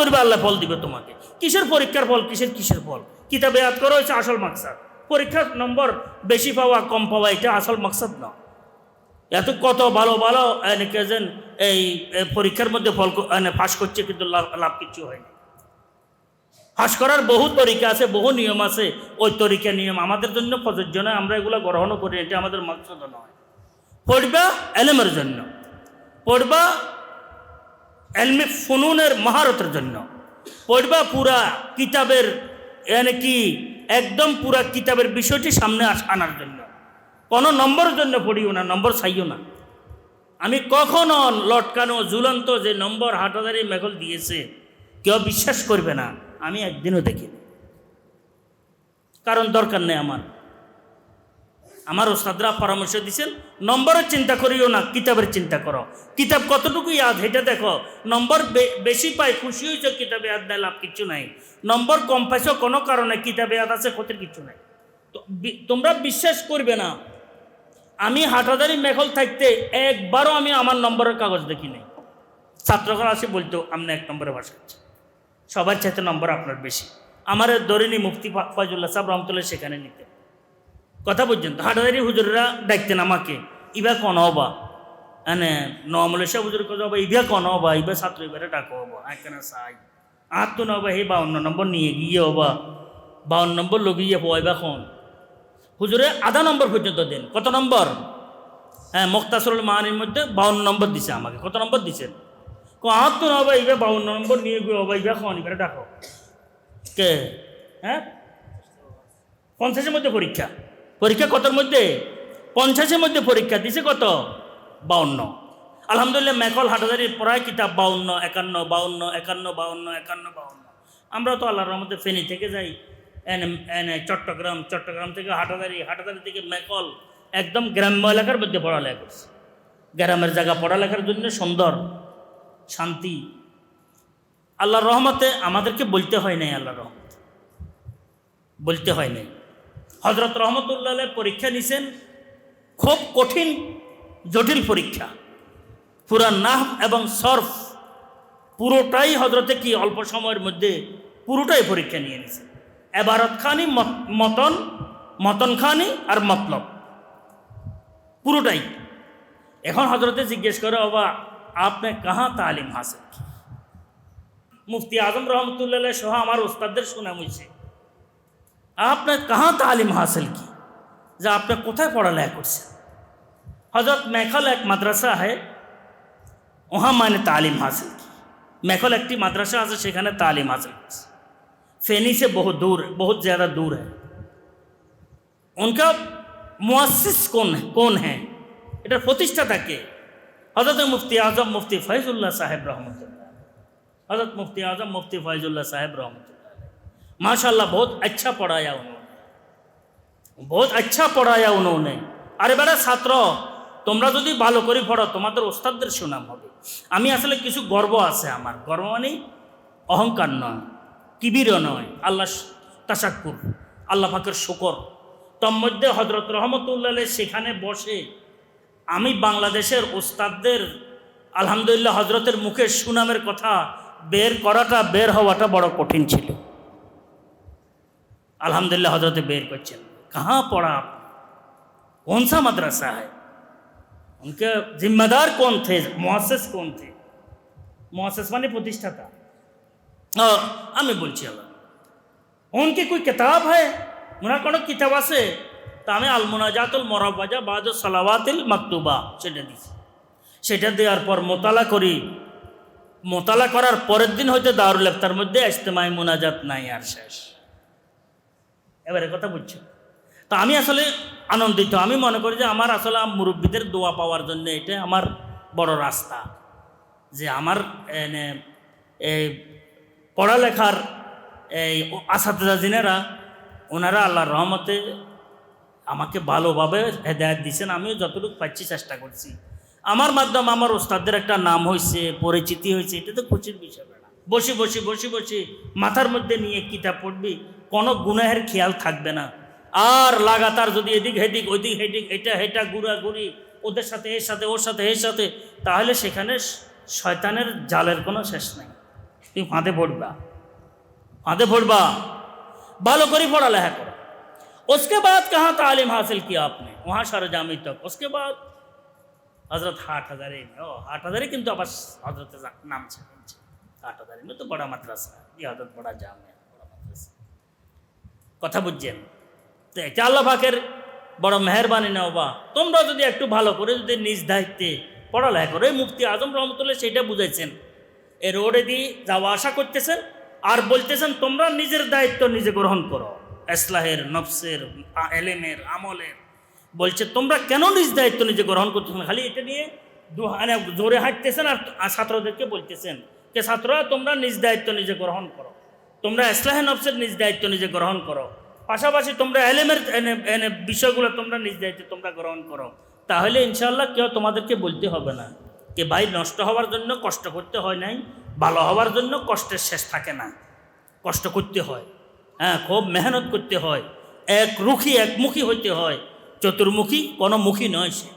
করবে, আল্লাহ ফল দিবে তোমাকে। কিসের পরীক্ষার ফল? কিসের কিসের ফল? কিতাবে ইয়াদ করা হয়েছে আসল মাকসাদ। পরীক্ষার নম্বর বেশি পাওয়া, কম পাওয়া, এটা আসল মাকসাদ না। এত কত ভালো ভালো যেন এই পরীক্ষার মধ্যে ফল পাশ করছে, কিন্তু লাভ কিছু হয়নি। ফাঁস করার বহু তরিকা আছে, বহু নিয়ম আছে। ওই তরিকা নিয়ম আমাদের জন্য প্রযোজ্য নয়, আমরা এগুলো গ্রহণও করি এটা আমাদের মকসদ নয়। পড়বা এলেমের জন্য। পড়বা এলমি ফুনুনের মহারতের জন্য। পড়বা পুরা কিতাবের, এনে কি, একদম পুরা কিতাবের বিষয়টি সামনে আনার জন্য। কোনো নম্বরের জন্য পড়িও না, নম্বর চাইও না। আমি কখনো লটকানো, ঝুলন্ত যে নম্বর হাটাদারি মেঘল দিয়েছে, কেউ বিশ্বাস করবে না, আমি একদিনও দেখিনি। কারণ দরকার নেই আমার। আমার ওস্তাদরা পরামর্শ দিচ্ছেন নম্বরের চিন্তা করিও না, কিতাবের চিন্তা করো। কিতাব কতটুকু ইয়াদ এটা দেখো, নম্বর বেশি পাই খুশি হয়েছ কিতাবে ইয়াদ দেয়, লাভ কিছু নাই। নম্বর কম পাইছো, কোনো কারণে কিতাবে ইয়াদ আছে, ক্ষতির কিছু নাই। তোমরা বিশ্বাস করবে না, আমি হাটাদারি মেঘল থাকতে একবারও আমি আমার নম্বরের কাগজ দেখি নাই। ছাত্রগণ আসে বলতো আপনি এক নম্বরে বাস করছেন সবার চাইতে নম্বর আপনার বেশি। আমার দরিনী মুফতি ফয়জুল্লাহ সাহেব রহমতুল্লাহ সেখানে নিতেন কথা পর্যন্ত হাটাদারি হুজুররা ডাকতেন আমাকে, ইবা কন হবা? এনে নমলে সাহেব হুজুর কথা হবা, ইবা কন হবা? ইবা ছাত্র এবারে ডাকো হবা। এখানে সাই আর তো নবা হে, বাউন্ন নম্বর নিয়ে গিয়ে হবা। বাউন্ন নম্বর লগিয়ে পয়বা খন হুজুরে আধা নম্বর পর্যন্ত দেন। কত নম্বর? হ্যাঁ মুক্তাসরুল মাহানির মধ্যে বাউন্ন নম্বর দিছে আমাকে। কত নম্বর দিছেন কো আর তো নবা ইবা বাউন্ন নম্বর নিয়ে গিয়ে হবা, ইবা খন এবারে ডাকো। কে? হ্যাঁ? পঞ্চাশের মধ্যে পরীক্ষা। পরীক্ষা কতর মধ্যে? পঞ্চাশের মধ্যে পরীক্ষা, দিছে কত? বাউন্ন। আলহামদুলিল্লাহ মেকল হাটাদারির পড়ায় কিতাব বাউন্ন, একান্ন বাউন্ন একান্ন বাউন্ন একান্ন, বাউন্ন। আমরা তো আল্লাহর রহমতে ফেনি থেকে যাই। এনে এনে চট্টগ্রাম চট্টগ্রাম থেকে হাটাদারি হাটাদারি থেকে মেকল একদম গ্রাম্য এলাকার মধ্যে পড়ালেখা করছে। গ্রামের জায়গা পড়ালেখার জন্য সুন্দর, শান্তি। আল্লাহর রহমতে আমাদেরকে বলতে হয় নাই আল্লাহর রহমতে। বলতে হয় নাই। হজরত রহমতুল্লাহ পরীক্ষা নিছেন। খুব কঠিন, জটিল পরীক্ষা। পুরা নাহ এবং সর্ফ পুরোটাই হজরতে কি অল্প সময়ের মধ্যে পুরোটাই পরীক্ষা নিয়ে নিছে। এবারত খানি মতন মতন খানি আর মতলব। পুরোটাই। এখন হজরতে জিজ্ঞেস করে বাবা আপনি কাহা তালিম হাসিল? কি মুফতি আজম রহমতুল্লাহ সহ আমার ওস্তাদদের শোনা মুছে आपने कहाँ तालीम हासिल की যে আপনি কোথায় পড়ালেখা করছেন হজরত মেখল এক মাদ্রাসা है वहाँ मैंने तालीम हासिल की मेखल একটি মাদ্রাসা আছে সেখানে तालीम हासिल করছে फेनी से बहुत दूर बहुत ज़्यादा दूर है उनका मुआसिस कौन है कौन है এটার প্রতিষ্ঠাতা কে হজরত মুফতি আজম মুফতি ফয়জুল্লাহ সাহেব রহমতুল্লাহ हजरत मुफ्ती आजम मुफ्ती फैजुल्ला साहब रहमत माशाल्लाह बहुत अच्छा पढ़ाया उन्होंने बहुत अच्छा पढ़ाया उन्होंने আরে বেড়া ছাত্র তোমরা যদি ভালো করে পড়ো তোমাদের ওস্তাদদের সুনাম হবে আমি আসলে কিছু গর্ব আছে আমার গর্ব মানে অহংকার নয় কিবিরও নয় আল্লাহ তাসাক্কুর আল্লাহ পাকের শুকর তোর মধ্যে হজরত রহমতুল্লাহ সেখানে বসে আমি বাংলাদেশের ওস্তাদদের আলহামদুলিল্লাহ হজরতের মুখে সুনামের কথা বের করাটা বের হওয়াটা বড় কঠিন ছিল अल्हम्दुलिल्लाह हजरत बेर क्वेश्चन कहाँ पढ़ा आप कौन सा मदरसा है उनके जिम्मेदार कौन थे मुआसिस कौन थे मुआसिस माने प्रतिष्ठाता हाँ, আমি বলছি আল্লাহ উনকি কোই কিতাব है ওনার কোনো কিতাব আছে তা আমি আল মুনাজাতুল মরাবাজা বাদ সালাওয়াতিল মাকতুবা সেটা দিছি সেটা দেওয়ার পর মোতালা করি মোতালা করার পরের দিন হয়তো দারুল ইফতার মধ্যে ইজতেমায় মুনাজাত নাই আর শেষ এবারে কথা বুঝছ। তো আমি আসলে আনন্দিত। আমি মনে করি যে আমার আসলে মুরব্বীদের দোয়া পাওয়ার জন্য এটা আমার বড় রাস্তা। যে আমার এই পড়ালেখার এই আসাদাজিনেরা ওনারা আল্লাহর রহমতে আমাকে ভালোভাবে হেদায়ত দিয়েছেন আমিও যতটুকু পাচ্ছি চেষ্টা করছি। আমার মাধ্যমে আমার ওস্তাদদের একটা নাম হয়েছে পরিচিতি হয়েছে এটা তো খুশির বিষয় না। বসে বসে বসে বসে, মাথার মধ্যে নিয়ে কিতাব পড়বি কোনো গুনাহের খেয়াল থাকবে না আর লাগাতার যদি এদিক হেদিক ওইদিক হেদিক এটা হেটা ঘুরা ঘুরি ওদের সাথে এর সাথে ওর সাথে এর সাথে তাহলে সেখানে শয়তানের জালের কোনো শেষ নাই তুমি ফাঁদে পড়বা फादे पढ़बा बालो करी पढ़ा लिखा करो उसके बाद कहाँ तालीम हासिल किया आपने वहाँ सरजामी तक उसके बाद हजरत हाट हजारे में ओ हाट हजारे किंतु अब हजरत नाम से हाट हजारे में तो बड़ा मद्रासा है ये हजरत बड़ा जाम है बड़ा मद्रासा কথা বুঝছেন? তো এটা আল্লাহ পাকের বড় মেহরবানি না বাবা তোমরা যদি একটু ভালো করে যদি নিজ দায়িত্বে পড়ালেখা করো, এই মুফতি আজম রহমতুল্লাহ সেটা বুঝাইছেন। এ রোডে দিয়ে যাওয়া আসা করতেছেন আর বলতেছেন, তোমরা নিজের দায়িত্ব নিজে গ্রহণ করো। এসলাহের, নফসের এলেমের, আমলের। বলছে, তোমরা কেন নিজ দায়িত্ব নিজে গ্রহণ করতেছেন? খালি এটা নিয়ে মানে জোরে হাঁটতেছেন আর ছাত্রদেরকে বলতেছেন যে, ছাত্ররা, তোমরা নিজ দায়িত্ব নিজে গ্রহণ করো। তোমরা ইসলাহে নফসের নিজ দায়িত্ব নিজে গ্রহণ করো। পাশাপাশি তোমরা এলেমের বিষয়গুলো তোমরা নিজ দায়িত্বে তোমরা গ্রহণ করো। তাহলে ইনশাল্লাহ কেউ তোমাদেরকে বলতে হবে না যে, ভাই, নষ্ট হওয়ার জন্য কষ্ট করতে হয় নাই, ভালো হওয়ার জন্য কষ্টের শেষ থাকে না। কষ্ট করতে হয় হ্যাঁ খুব মেহনত করতে হয়। এক রুখী, একমুখী হইতে হয়। চতুর্মুখী কোনো মুখী নয় সে।